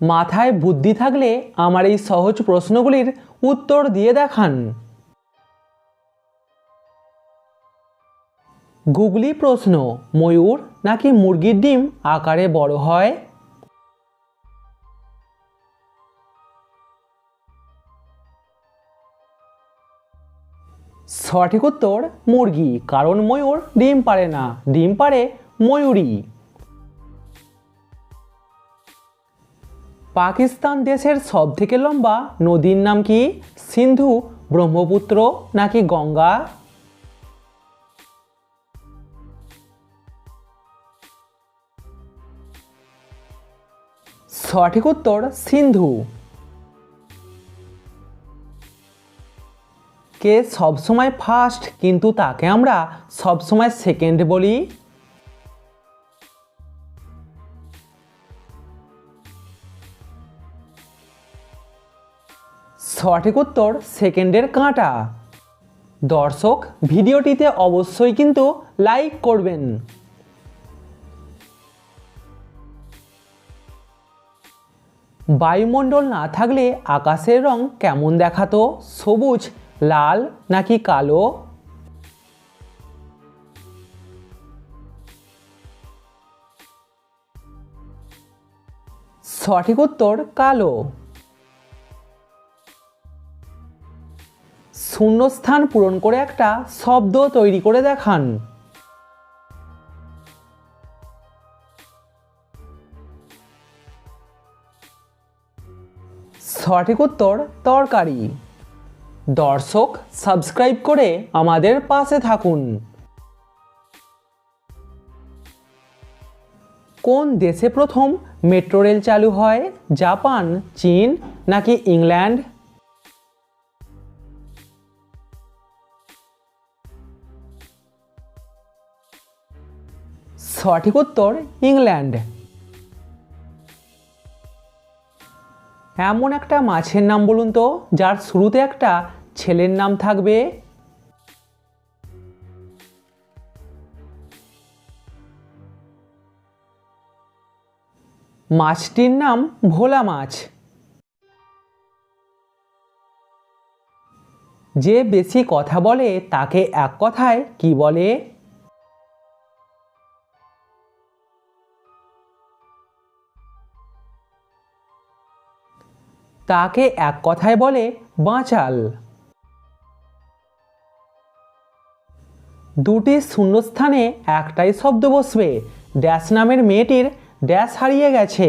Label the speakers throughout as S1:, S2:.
S1: মাথায় বুদ্ধি থাকলে আমার এই সহজ প্রশ্নগুলির উত্তর দিয়ে দেখান। গুগলি প্রশ্ন, ময়ূর নাকি মুরগির ডিম আকারে বড় হয়? সঠিক উত্তর, মুরগি, কারণ ময়ূর ডিম পারে না। ডিম পারে ময়ূরী। পাকিস্তান দেশের সবথেকে লম্বা নদীর নাম কি? সিন্ধু, ব্রহ্মপুত্র নাকি গঙ্গা? সঠিক উত্তর সিন্ধু। কে সবসময় ফার্স্ট কিন্তু তাকে আমরা সবসময় সেকেন্ড বলি? সঠিক উত্তর সেকেন্ডের কাঁটা। দর্শক, ভিডিওটিতে অবশ্যই কিন্তু লাইক করবেন। বায়ুমণ্ডল না থাকলে আকাশের রং কেমন দেখাতো? সবুজ, লাল নাকি কালো? সঠিক উত্তর কালো। শূন্যস্থান পূরণ করে একটা শব্দ তৈরি করে দেখান। সঠিক উত্তর, তরকারি। দর্শক সাবস্ক্রাইব করে আমাদের পাশে থাকুন। কোন দেশে প্রথম মেট্রো রেল চালু হয়? জাপান, চীন নাকি ইংল্যান্ড? সঠিক উত্তর ইংল্যান্ড। এমন একটা মাছের নাম বলুন তো, যার শুরুতে একটা ছেলের নাম থাকবে মাছটির নাম ভোলা মাছ। যে বেশি কথা বলে তাকে এক কথায় কি বলে? তাকে এক কথায় বলে, বাঁচাল। দুটি শূন্যস্থানে একটাই শব্দ বসবে। ড্যাশ নামের মেয়েটির ড্যাশ হারিয়ে গেছে।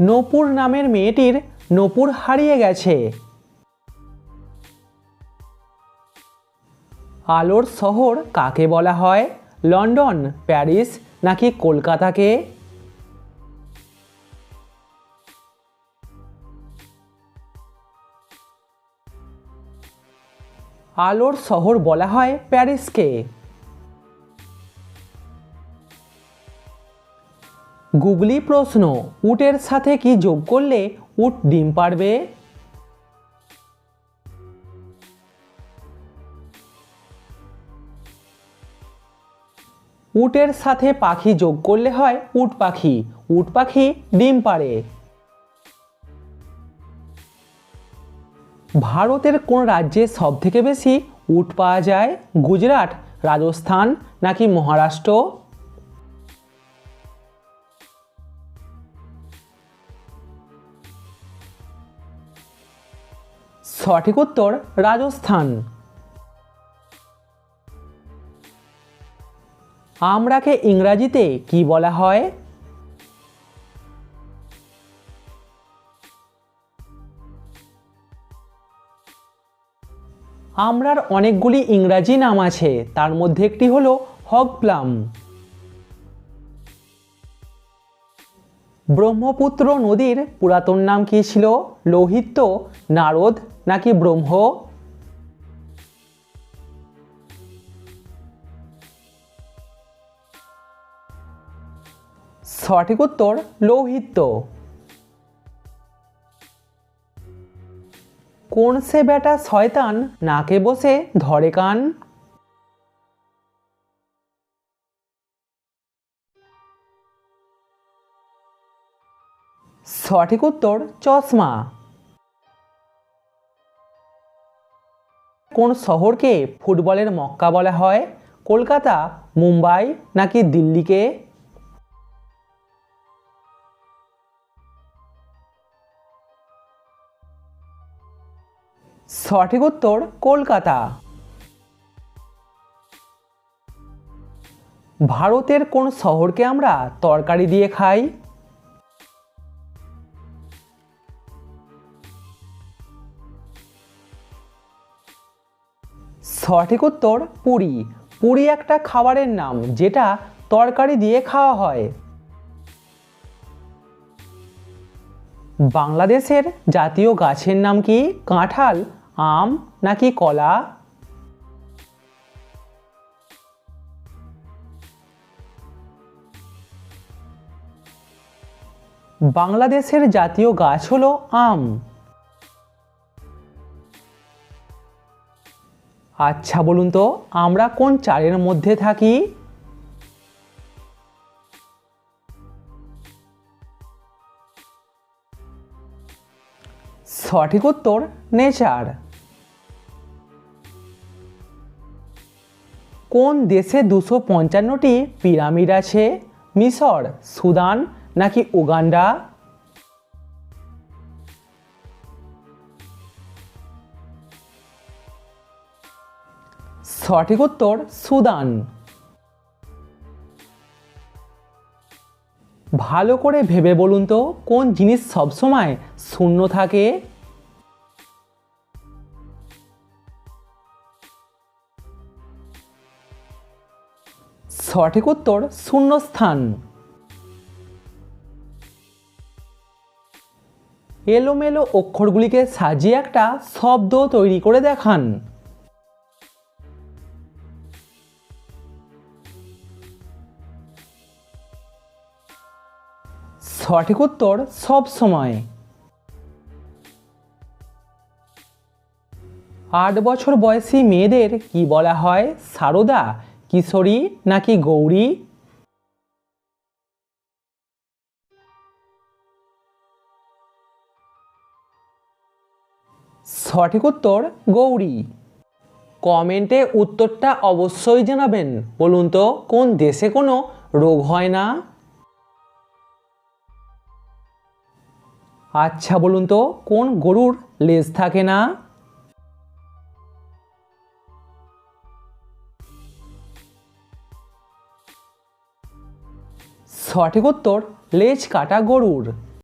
S1: নপুর নামের মেয়েটির নপুর হারিয়ে গেছে। আলোর শহর কাকে বলা হয়? লন্ডন, প্যারিস, নাকি কলকাতাকে? আলোর শহর বলা হয় প্যারিসকে। গুগলি প্রশ্ন, উটের সাথে কি যোগ করলে উট ডিম পারবে? উটের সাথে পাখি যোগ করলে হয় উট পাখি। উট পাখি ডিম পারে ভারতের কোন রাজ্যে সব থেকে বেশি উট পাওয়া যায়? গুজরাট, রাজস্থান নাকি মহারাষ্ট্র? সঠিক উত্তর রাজস্থান। আমরাকে ইংরাজিতে কি বলা হয়? আমরার অনেকগুলি ইংরাজি নাম আছে, তার মধ্যে একটি হলো হগ প্লাম ব্রহ্মপুত্র নদীর পুরাতন নাম কি ছিল? লোহিত্য নারদ, নাকি ব্রহ্ম? সঠিক উত্তর লৌহিত্য কোন সে বেটা শয়তান নাকে বসে ধরে কান? সঠিক উত্তর চশমা। কোন শহরকে ফুটবলের মক্কা বলা হয়? কলকাতা, মুম্বাই নাকি দিল্লিকে? সঠিক উত্তর কলকাতা। ভারতের কোন শহরকে আমরা তরকারি দিয়ে খাই? সঠিক উত্তর পুরী। পুরি একটা খাবারের নাম যেটা তরকারি দিয়ে খাওয়া হয়। বাংলাদেশের জাতীয় গাছের নাম কি? কাঁঠাল? আম নাকি কলা? বাংলাদেশের জাতীয় গাছ হলো আম। আচ্ছা বলুন তো, আমরা কোন চারের মধ্যে থাকি? সঠিক উত্তর নেচার। কোন দেশে দুশো পঞ্চান্নটি পিরামিড আছে? মিশর সুদান নাকি উগান্ডা? সঠিক উত্তর, সুদান। ভালো করে ভেবে বলুন তো, কোন জিনিস সবসময় শূন্য থাকে? সঠিক উত্তর শূন্যস্থান। এলোমেলো অক্ষরগুলিকে সাজিয়ে একটা শব্দ তৈরি করে দেখান। সঠিক উত্তর সব সময়। আট বছর বয়সী মেয়েদের কি বলা হয় সারদা? কিশোরী নাকি গৌরী? সঠিক উত্তর গৌরী। কমেন্টে উত্তরটা অবশ্যই জানাবেন। বলুন তো, কোন দেশে কোনো রোগ হয় না? আচ্ছা বলুন তো, কোন গরুর লেজ থাকে না? সঠিক উত্তর লেজ কাটা গরুর।